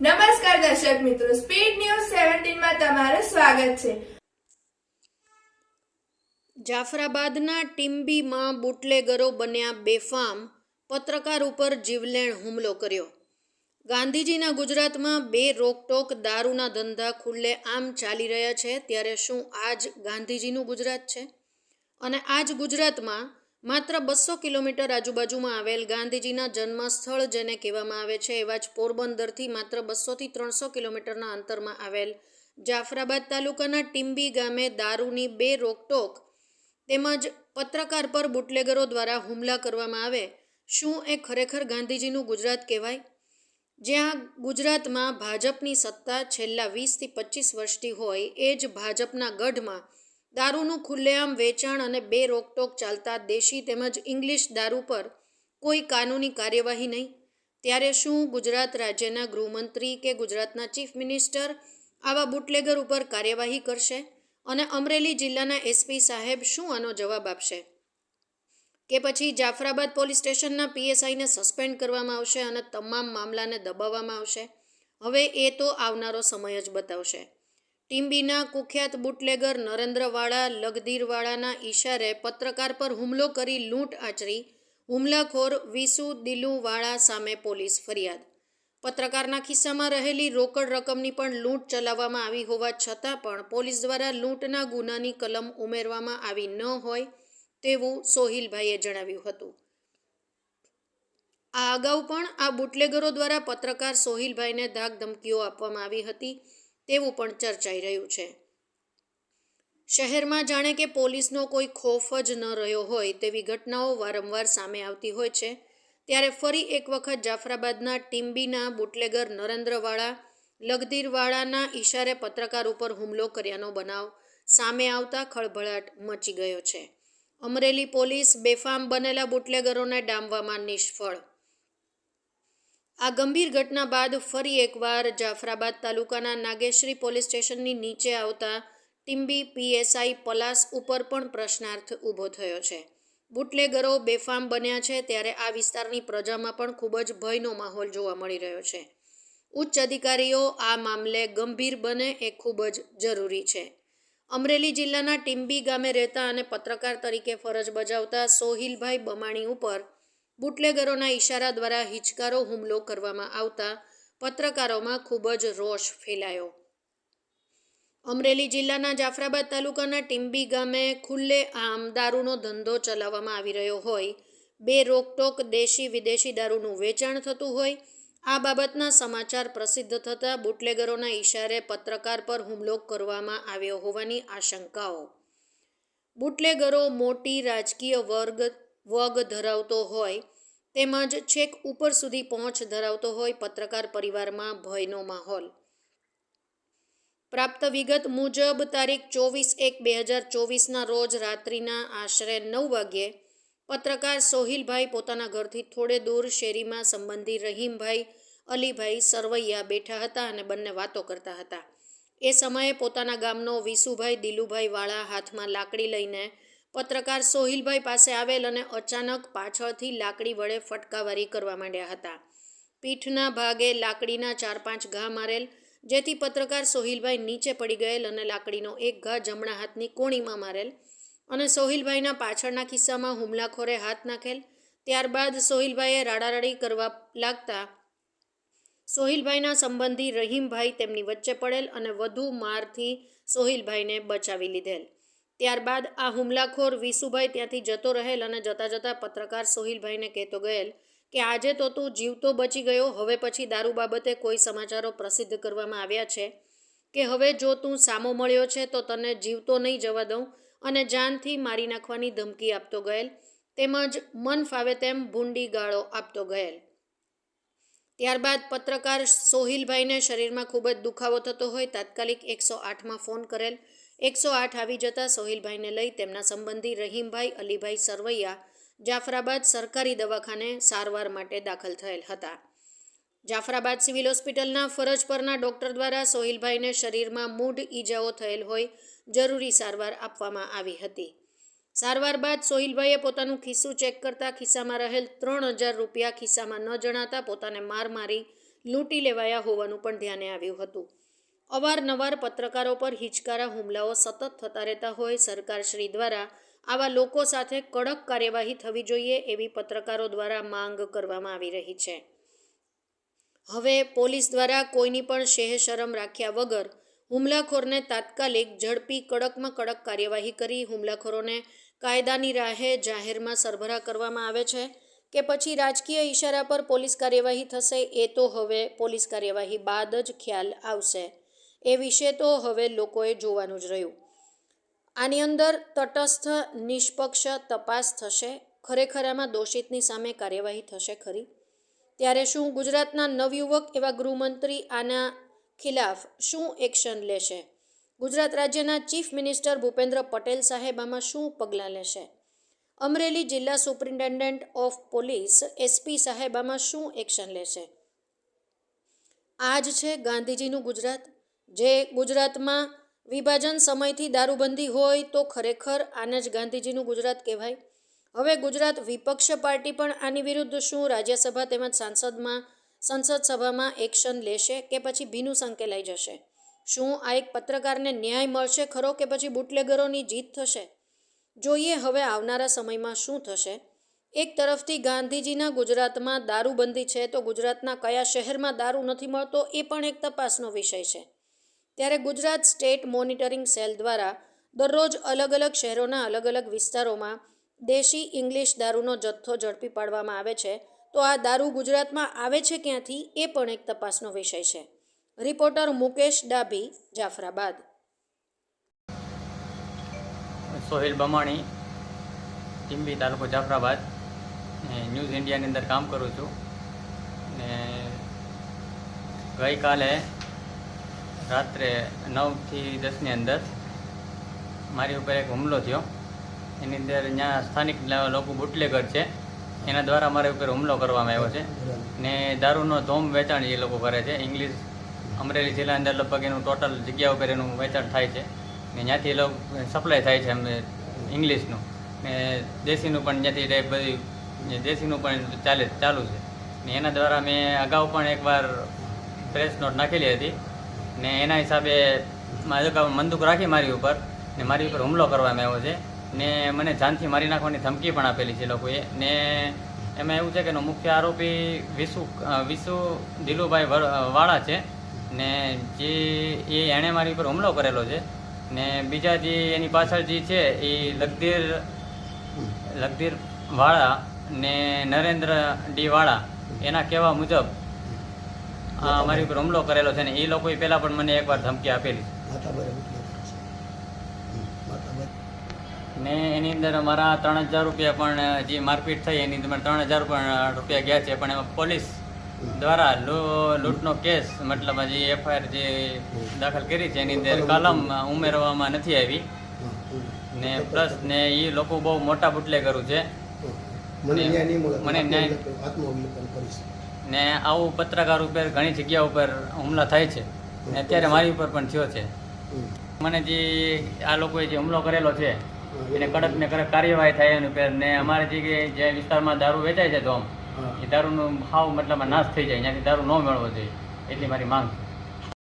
નમસ્કાર દર્શક મિત્રો સ્પીડ ન્યૂઝ સેવન્ટીનમાં તમારું સ્વાગત છે. જાફરાબાદના ટીમ્બીમાં બુટલેગરો બન્યા બેફામ, પત્રકાર ઉપર જીવલેણ હુમલો કર્યો. ગાંધીજીના ગુજરાતમાં બે રોકટોક દારૂના ધંધા ખુલ્લે આમ ચાલી રહ્યા છે, ત્યારે શું આજ ગાંધીજીનું ગુજરાત છે? અને આજ ગુજરાતમાં માત્ર બસો કિલોમીટર આજુબાજુમાં આવેલ ગાંધીજીના જન્મસ્થળ જેને કહેવામાં આવે છે, એવા જ પોરબંદરથી માત્ર બસોથી ત્રણસો કિલોમીટરના અંતરમાં આવેલ જાફરાબાદ તાલુકાના ટીમ્બી ગામે દારૂની બે રોકટોક તેમજ પત્રકાર પર બુટલેગરો દ્વારા હુમલા કરવામાં આવે. શું એ ખરેખર ગાંધીજીનું ગુજરાત કહેવાય? જ્યાં ગુજરાતમાં ભાજપની સત્તા છેલ્લા વીસથી પચીસ વર્ષથી હોય, એ જ ભાજપના ગઢમાં દારૂનું ખુલ્લેઆમ વેચાણ અને બે રોકટોક ચાલતા દેશી તેમજ ઇંગ્લિશ દારૂ પર કોઈ કાનૂની કાર્યવાહી નહીં. ત્યારે શું ગુજરાત રાજ્યના ગૃહમંત્રી કે ગુજરાતના ચીફ મિનિસ્ટર આવા બુટલેગર ઉપર કાર્યવાહી કરશે અને અમરેલી જિલ્લાના એસપી સાહેબ શું આનો જવાબ આપશે? કે પછી જાફરાબાદ પોલીસ સ્ટેશનના પીએસઆઈને સસ્પેન્ડ કરવામાં આવશે અને તમામ મામલાને દબાવવામાં આવશે? હવે એ તો આવનારો સમય જ બતાવશે. ટીમ્બીના કુખ્યાત બુટલેગર નરેન્દ્રવાળા લગધીરવાળાના ઈશારે પત્રકાર પર હુમલો કરી લૂંટ આચરી હુમલાખોર વિસુ દિલુવાળા સામે પોલીસ ફરિયાદ. પત્રકારના ખિસ્સામાં રહેલી રોકડ રકમની પણ લૂંટ ચલાવવામાં આવી હોવા છતાં પણ પોલીસ દ્વારા લૂંટના ગુનાની કલમ ઉમેરવામાં આવી ન હોય તેવું સોહિલભાઈએ જણાવ્યું હતું. આ અગાઉ પણ આ બુટલેગરો દ્વારા પત્રકાર સોહિલભાઈને ધાક ધમકીઓ આપવામાં આવી હતી. તેવું પણ ચર્ચાઈ રહ્યું છે. શહેરમાં જાણે કે પોલીસનો કોઈ ખોફ જ ન રહ્યો હોય તેવી ઘટનાઓ વારંવાર સામે આવતી હોય છે. ત્યારે ફરી એક વખત જાફરાબાદના ટીમ્બીના બુટલેગર નરેન્દ્રવાળા લગધીરવાળાના ઈશારે પત્રકાર ઉપર હુમલો કર્યાનો બનાવ સામે આવતા ખળભળાટ મચી ગયો છે. અમરેલી પોલીસ બેફામ બનેલા બુટલેગરોને ડામવામાં નિષ્ફળ આ ગંભીર ઘટના બાદ ફરી એકવાર જાફરાબાદ તાલુકાના નાગેશ્રી પોલીસ સ્ટેશનની નીચે આવતા ટીમ્બી પીએસઆઈ પલાસ ઉપર પણ પ્રશ્નાર્થ ઊભો થયો છે. બુટલેગરો બેફામ બન્યા છે ત્યારે આ વિસ્તારની પ્રજામાં પણ ખૂબ જ ભયનો માહોલ જોવા મળી રહ્યો છે. ઉચ્ચ અધિકારીઓ આ મામલે ગંભીર બને એ ખૂબ જ જરૂરી છે. અમરેલી જિલ્લાના ટીમ્બી ગામે રહેતા અને પત્રકાર તરીકે ફરજ બજાવતા સોહિલભાઈ બમાણી ઉપર બુટલેગરોના ઈશારા દ્વારા હિચકારો હુમલો કરવામાં આવતા પત્રકારોમાં ખૂબ જ રોષ ફેલાયો. અમરેલી જિલ્લાના જાફરાબાદ તાલુકાના ટીમ્બી ગામે ખુલ્લે આમ દારૂનો ધંધો ચલાવવામાં આવી રહ્યો હોય, બે રોકટોક દેશી વિદેશી દારૂનું વેચાણ થતું હોય, આ બાબતના સમાચાર પ્રસિદ્ધ થતાં બુટલેગરોના ઈશારે પત્રકાર પર હુમલો કરવામાં આવ્યો હોવાની આશંકાઓ. બુટલેગરો મોટી રાજકીય વર્ગ વગ ધરાવતો હોય, તેમજ છેક ઉપર સુધી પહોંચ ધરાવતો હોય પત્રકાર પરિવારમાં ભયનો માહોલ. પ્રાપ્ત વિગત મુજબ, તારીખ ચોવીસ એક બે હજાર ચોવીસના રોજ રાત્રિના આશરે નવ વાગ્યે, પત્રકાર સોહિલભાઈ પોતાના ઘરથી થોડે દૂર શેરીમાં સંબંધી રહીમભાઈ, અલીભાઈ, સરવૈયા બેઠા હતા અને બંને વાતો કરતા હતા. એ સમયે પોતાના ગામનો વિસુભાઈ, દિલુભાઈ વાળા હાથમાં લાકડી લઈને પત્રકાર સોહિલભાઈ પાસે આવેલ અને અચાનક પાછળથી લાકડી વડે ફટકાવારી કરવા માંડ્યા હતા. પીઠના ભાગે લાકડીના ચાર પાંચ ઘા મારેલ, જેથી પત્રકાર સોહિલભાઈ નીચે પડી ગયેલ અને લાકડીનો એક ઘા જમણા હાથની કોણીમાં મારેલ અને સોહિલભાઈના પાછળના ખિસ્સામાં હુમલાખોરે હાથ નાખેલ. ત્યારબાદ સોહિલભાઈએ રાડારાડી કરવા લાગતા સોહિલભાઈના સંબંધી રહીમભાઈ તેમની વચ્ચે પડેલ અને વધુ મારથી સોહિલભાઈને બચાવી લીધેલ. ત્યારબાદ આ હુમલાખોર વિસુભાઈ ત્યાંથી જતો રહેલ અને જતા જતા પત્રકાર સોહિલભાઈને કહેતો ગયેલ કે આજે તો તું જીવતો બચી ગયો, હવે પછી દારૂ બાબતે કોઈ સમાચારો પ્રસિદ્ધ કરવામાં આવ્યા છે કે હવે જો તું સામો મળ્યો છે તો તને જીવતો નહીં જવા દઉં અને જાનથી મારી નાખવાની ધમકી આપતો ગયેલ, તેમજ મન ફાવે તેમ ભૂંડી ગાળો આપતો ગયેલ. ત્યારબાદ પત્રકાર સોહિલભાઈને શરીરમાં ખૂબ જ દુખાવો થતો હોય, તાત્કાલિક એકસો આઠમાં ફોન કરેલ એકસો આઠ આવી જતાં સોહિલભાઈને લઈ તેમના સંબંધી રહીમભાઈ, અલીભાઈ સરવૈયા, જાફરાબાદ સરકારી દવાખાને સારવાર માટે દાખલ થયેલ હતા. જાફરાબાદ સિવિલ હોસ્પિટલના ફરજ પરના ડોક્ટર દ્વારા સોહિલભાઈને શરીરમાં મૂઢ ઈજાઓ થયેલ હોય જરૂરી સારવાર આપવામાં આવી હતી. સારવાર બાદ સોહિલભાઈએ પોતાનું ખિસ્સું ચેક કરતા ખિસ્સામાં રહેલ ત્રણ હજાર રૂપિયા ખિસ્સામાં ન જણાતા પોતાને માર મારી લૂંટી લેવાયા હોવાનું પણ ધ્યાને આવ્યું હતું. અવારનવાર પત્રકારો પર હિચકારા હુમલાઓ સતત થતા રહેતા હોય સરકારશ્રી દ્વારા આવા લોકો સાથે કડક કાર્યવાહી થવી જોઈએ એવી પત્રકારો દ્વારા માંગ કરવામાં આવી રહી છે. હવે પોલીસ દ્વારા કોઈની પણ શેહ શરમ રાખ્યા વગર હુમલાખોરને તાત્કાલિક ઝડપી કડકમાં કડક કાર્યવાહી કરી હુમલાખોરોને કાયદાની રાહે જાહેરમાં સરભરા કરવામાં આવે છે કે પછી રાજકીય ઈશારા પર પોલીસ કાર્યવાહી થશે એ તો હવે પોલીસ કાર્યવાહી બાદ જ ખ્યાલ આવશે. એ વિશે તો હવે લોકોએ જોવાનું જ રહ્યું. આની અંદર તટસ્થ, નિષ્પક્ષ તપાસ થશે. ખરેખર આમાં દોષિતની સામે કાર્યવાહી થશે ખરી. ત્યારે શું ગુજરાતના નવયુવક એવા ગૃહમંત્રી આના ખિલાફ શું એક્શન લેશે? ગુજરાત રાજ્યના ચીફ મિનિસ્ટર ભૂપેન્દ્ર પટેલ સાહેબ આમાં શું પગલાં લેશે? અમરેલી જિલ્લા સુપ્રિન્ટેન્ડન્ટ ઓફ પોલીસ એસપી સાહેબ આમાં શું એક્શન લેશે? આ જ છે ગાંધીજીનું ગુજરાત. જે ગુજરાતમાં વિભાજન સમયથી દારૂબંધી હોય તો ખરેખર આને જ ગાંધીજીનું ગુજરાત કહેવાય. હવે ગુજરાત વિપક્ષ પાર્ટી પણ આની વિરુદ્ધ શું? રાજ્યસભા તેમજ સાંસદમાં સંસદ સભામાં એક્શન લેશે કે પછી ભીનું સંકેલાઈ જશે? શું આ એક પત્રકારને ન્યાય મળશે ખરો કે પછી બુટલેગરોની જીત થશે? જોઈએ હવે આવનારા સમયમાં શું થશે? એક તરફથી ગાંધીજીના ગુજરાતમાં દારૂબંધી છે તો ગુજરાતના કયા શહેરમાં દારૂ નથી મળતો એ પણ એક તપાસનો વિષય છે. ત્યારે ગુજરાત સ્ટેટ મોનિટરિંગ સેલ દ્વારા દરરોજ અલગ અલગ શહેરોના અલગ અલગ વિસ્તારોમાં દેશી ઇંગ્લિશ દારૂનો જથ્થો ઝડપી પાડવામાં આવે છે. તો આ દારૂ ગુજરાતમાં આવે છે ક્યાંથી? એ પણ એક તપાસનો વિષય છે. રિપોર્ટર મુકેશ ડાભી, જાફરાબાદ. સોહેલ બમાણી ટીમ્બી તાલુકો જાફરાબાદ. ન્યૂઝ ઇન્ડિયાની અંદર કામ કરું છું. ને ગઈકાલે રાત્રે નવથી દસની અંદર મારી ઉપર એક હુમલો થયો. એની અંદર ત્યાં સ્થાનિક લોકો બુટલેગર છે. એના દ્વારા મારી ઉપર હુમલો કરવામાં આવ્યો છે. ને દારૂનો ધોમ વેચાણ એ લોકો કરે છે. ઇંગ્લિશ, અમરેલી જિલ્લા અંદર લગભગ એનું ટોટલ જગ્યા ઉપર એનું વેચાણ થાય છે. ને ત્યાંથી એ લોકો, સપ્લાય થાય છે અમે ઇંગ્લિશનું. ને દેશીનું પણ ત્યાંથી એ બધી દેશીનું પણ ચાલે, ચાલુ છે. ને એના દ્વારા મેં અગાઉ પણ એકવાર પ્રેસ નોટ નાખેલી હતી. ને એના હિસાબે બંદૂક રાખી મારી ઉપર ને મારી ઉપર હુમલો કરવામાં આવ્યો છે. ને મને જાનથી મારી નાખવાની ધમકી પણ આપેલી છે લોકોએ. ને એમાં એવું છે કે મુખ્ય આરોપી અ, વિસુ દિલુભાઈ વાળા છે. ને જે એ એણે મારી ઉપર હુમલો કરેલો છે. ને બીજા જે એની પાછળ જે છે એ લગધીર લગધીર વાળા ને નરેન્દ્ર ડી વાળા એના કહેવા મુજબ મારી ઉપર હુમલો કરેલો છે ને એ લોકોએ પહેલાં પણ મને એકવાર ધમકી આપેલી ને એની અંદર મારા ત્રણ હજાર રૂપિયા પણ જે મારપીટ થઈ એની અંદર ત્રણ હજાર પણ રૂપિયા ગયા છે પણ એમાં પોલીસ દ્વારા લૂંટનો કેસ મતલબ જે એફઆઈઆર જે દાખલ કરી છે એની અંદર કલમ ઉમેરવામાં નથી આવી. ને પ્લસ ને એ લોકો બહુ મોટા બુટલે કરું છે મને ન્યાય નહીં મળે મને ન્યાય- આત્મવિલોપન- આત્મવિલોપન કરીશ. ને આવું પત્રકાર ઉપર ઘણી જગ્યા ઉપર હુમલા થાય છે. ને અત્યારે મારી ઉપર પણ થયો છે. મને જે આ લોકોએ જે હુમલો કરેલો છે એને કડક ને કડક કાર્યવાહી થાય એની ઉપર. ને અમારે જે જે વિસ્તારમાં દારૂ વેચાય છે તો એ દારૂનો હાવ મતલબ નાશ થઈ જાય. ત્યાંથી દારૂ ન મેળવો જોઈએ. એટલી મારી માંગ છે.